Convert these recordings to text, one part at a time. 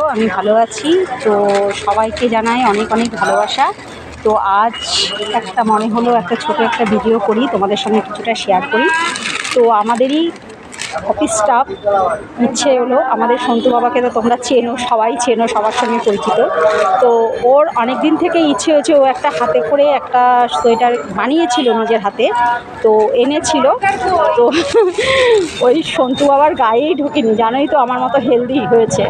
তো আমি ভালো আছি। তো সবাইকে জানাই অনেক অনেক ভালোবাসা। তো আজ একটা মনে হলো একটা ছোট একটা ভিডিও করি, তোমাদের সঙ্গে কিছুটা শেয়ার করি। তো আমাদেরই অফিস স্টাফ ইচ্ছে হলো, আমাদের সন্তু বাবাকে তো তোমরা চেনো, সবাই চেনো, সবার সঙ্গে পরিচিত। তো ওর অনেক দিন থেকে ইচ্ছে হয়েছে, ও একটা হাতে করে একটা সোয়েটার বানিয়েছিল নিজের হাতে। তো এনেছিল। তো ওই সন্তু বাবার গায়েই ঢুকিনি, জানোই তো আমার মতো হেলদি হয়েছে।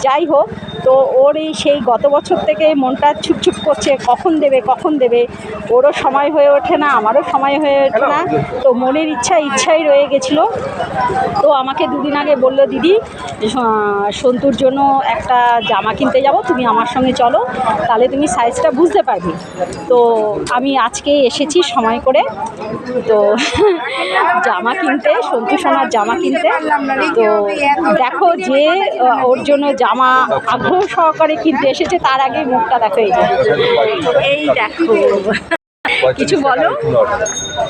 যাই হোক তো ওর এই সেই গত বছর থেকে মনটা ছুটছুট করছে, কখন দেবে কখন দেবে? ওরও সময় হয়ে ওঠে না, আমারও সময় হয়ে ওঠে না। তো মনের ইচ্ছা, ইচ্ছাই রয়ে গেছিল। তো আমাকে দুদিন আগে বলল, দিদি সন্তুর জন্য একটা জামা কিনতে যাব, তুমি আমার সঙ্গে চলো, তাহলে তুমি সাইজটা বুঝতে পারবে। তো আমি আজকে এসেছি সময় করে, তো জামা কিনতে, সন্তু সোনার জামা কিনতে। তো দেখো যে ওর জন্য জামা আগ্রহ সহকারে কিনতে এসেছে তার আগে মুখটা দেখো এই এই দেখো। কিছু বলো?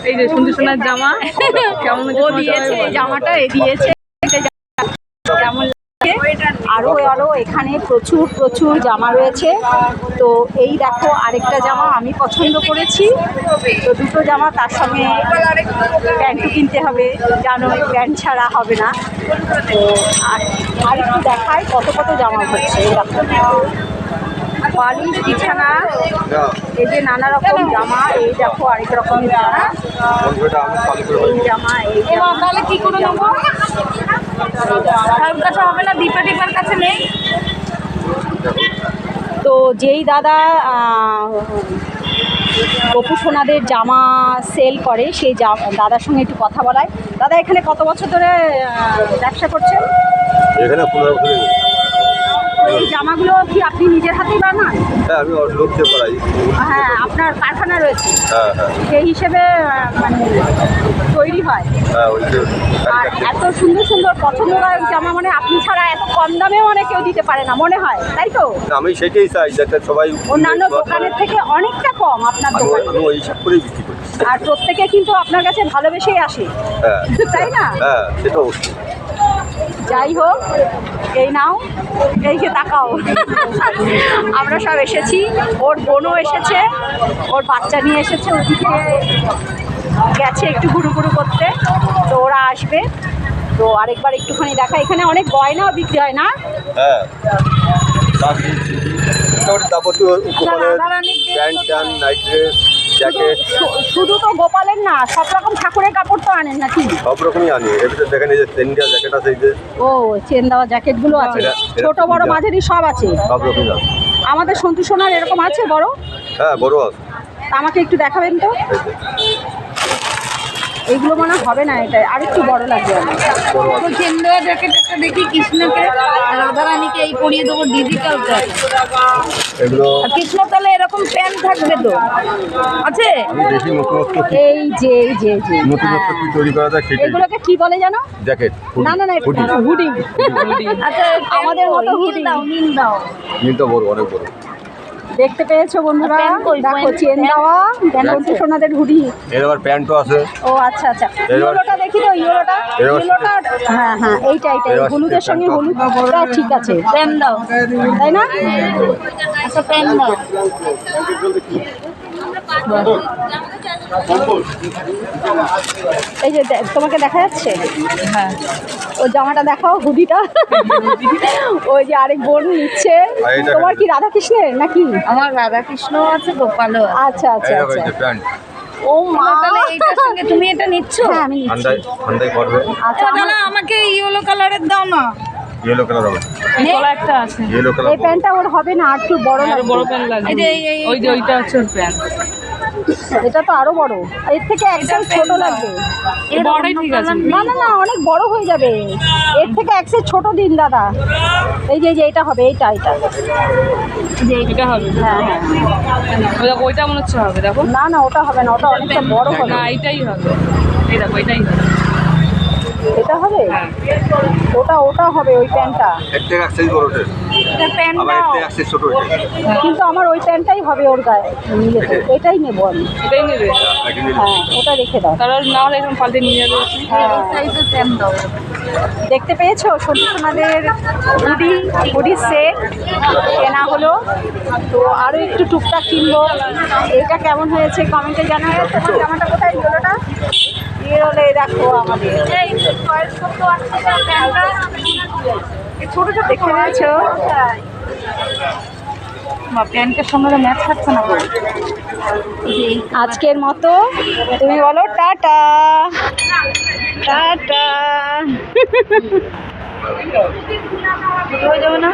এই যে সুন্দর সোনার জামা। কেমন ও দিয়েছে এই জামাটা এ দিয়েছে। আরও আরও এখানে প্রচুর প্রচুর জামা রয়েছে। তো এই দেখো আরেকটা জামা আমি পছন্দ করেছি। তো দুটো জামা তার সঙ্গে প্যান্টও কিনতে হবে। জানো প্যান্ট ছাড়া হবে না। তো আর একটু দেখায় কত কত জামা হচ্ছে। এই বালিশ বিছানা এই যে নানা রকম জামা এই দেখো আরেক রকম জামা। এই জামা এই জামা। কি করে নেব? কারোর কাছে হবে না, দীপা টিপার কাছে নেই। তো যেই দাদা গপু সোনাদের জামা সেল করে, সেই দাদার সঙ্গে একটু কথা বলায়। দাদা, এখানে কত বছর ধরে ব্যবসা করছেন পনেরো বছর হয়ে গেছে। তো এই জামাগুলো কি আপনি নিজের হাতেই বানান? হ্যাঁ আমি ওর লোক দিয়ে করাই হ্যাঁ আপনার কারখানা রয়েছে। হ্যাঁ হ্যাঁ। সেই হিসেবে মানে তৈরি হয়। হ্যাঁ ওই যে আর এত সুন্দর সুন্দর পছন্দদায়ক জামা মানে আপনি ছাড়া এত কম দামেও মানে কেউ দিতে পারে না মনে হয় তাই তো? আমি সেটাই চাই যাতে সবাই অন্যান্য দোকানের থেকে অনেকটা কম আপনার দোকানে। আমি ওই হিসাব করেই বিক্রি করি। আর প্রত্যেকে কিন্তু আপনার কাছে ভালোবেসেই আসে। হ্যাঁ। তাই না? হ্যাঁ সেটা অবশ্যই। যাই হোক এই নাও এই যে তাকাও আমরা সব এসেছি ওর বোনও এসেছে ওর বাচ্চা নিয়ে এসেছে ওদিকে গেছে একটু ঘুরু ঘুরু করতে তো ওরা আসবে তো আরেকবার একটুখানি দেখা এখানে অনেক গয়নাও বিক্রি হয় না হ্যাঁ মোটামুটি যাবতীয় উপকরণের প্যান্ট নাইট ড্রেস জ্যাকেট শু- শুধু তো গোপালের না সব রকম ঠাকুরের কাপড় তো আনেন নাকি? সব রকমই আনি। এর ভিতরে দেখেন এই যে তেন্ডিয়া জ্যাকেট আছে এই যে ও চেন দেওয়া জ্যাকেটগুলো আছে। এরা- এরা ছোট বড় মাঝারি সব আছে। সব রকমই আছে। আমাদের সন্তু সোনার এরকম আছে বড়? হ্যাঁ বড় আছে। তা আমাকে একটু দেখাবেন তো? এইগুলো মনে হয় হবে না এটা আর একটু বড় লাগবে। আমার আছে। জ্যাকেট দেখি কৃষ্ণকে রাধারানীকে এই পরিয়ে দেবো ডিজিটাল আর কৃষ্ণ তাহলে এরকম প্যান্ট থাকবে তো? আছে? এই যে এই যে এই যে। নতুনত্ব কি তৈরি করা যায় সেটাই। এগুলোকে কি বলে জানো? জ্যাকেট না না না হুডি। হুডি। আচ্ছা আমাদের মতো নীল দাও নীল দাও নীলটা বড় অনেক বড়। দেখতে পেয়েছ বন্ধুরা? প্যান্ট দেখো চেন দেওয়া দেখো সোনাদের হুডি। এর আবার প্যান্টও আছে। ও আচ্ছা আচ্ছা। ইয়েলোটা দেখি তো ইয়েলোটা? ইয়েলোটা হ্যাঁ হ্যাঁ এইটা এইটা হলুদের সঙ্গে হলুদটা ঠিক আছে। প্যান দাও। তাই না? আচ্ছা প্যান দাও। এই যে তোমাকে দেখা যাচ্ছে? হ্যাঁ। ও জামাটা দেখাও হুডিটা। ওই যে আরেক বোন নিচ্ছে। তোমার কি রাধা কৃষ্ণের নাকি? আমার রাধা কৃষ্ণ আছে গোপালও আচ্ছা আচ্ছা আচ্ছা। ও মা! তাহলে এইটার সঙ্গে তুমি এটা নিচ্ছ? হ্যাঁ আমি নিচ্ছি। করবে আচ্ছা আমাকে ইয়েলো কালারের দাও না। ইয়েলো কালার হবে। একটা আছে। ইয়েলো কালার এই প্যান্টটা ওর হবে না আর একটু বড় লাগবে। প্যান্ট লাগবে। এই যে এই- এই- ওই যে ওইটা হচ্ছে প্যান্ট। এটা তো আরও বড়। এর থেকে এক সাইজ ছোট লাগবে। বড়ই ঠিক আছে। না না না অনেক বড় হয়ে যাবে। এর থেকে এক সাইজ ছোট দিন দাদা। এই যে যে এটা হবে এইটা এটা এটা হবে হ্যাঁ। হ্যাঁ দেখো, ওইটা মনে হচ্ছে হবে দেখো। না না ওটা হবে না ওটা অনেকটা বড় হবে। না এইটাই হবে। এই দেখো এটাই হবে। এটা হবে? হ্যাঁ। ওটা ওটা হবে ওই প্যান্টটা। এর এক সাইজ বড় প্যান্ট আবার এর থেকে এক সাইজ ছোট ওঠে কিন্তু আমার ওই প্যান্টটাই হবে ওর গায়ে। এটাই। নেব আমি। এটাই নেবে? হ্যাঁ ওটা রেখে দাও। কারণ না হলে এখন পাল্টে নিয়ে যাবে। হ্যাঁ। সাইজের প্যান দাও দেখতে পেয়েছ? সন্ধ্যা সোনাদের হুডি হুডি সেট কেনা হলো। তো আরও একটু টুকটাক কিনবো। এটা কেমন হয়েছে? কমেন্টে জানাবে তোমার জামাটা কোথায়? গেলোটা বেরোলে দেখো আমাদের। এই ছোটোটা দেখতে পেয়েছ প্যান্টের সঙ্গে ম্যাচ খাচ্ছে না। আজকের মতো তুমি বলো টাটা। টাটা। হয়ে যাবে না?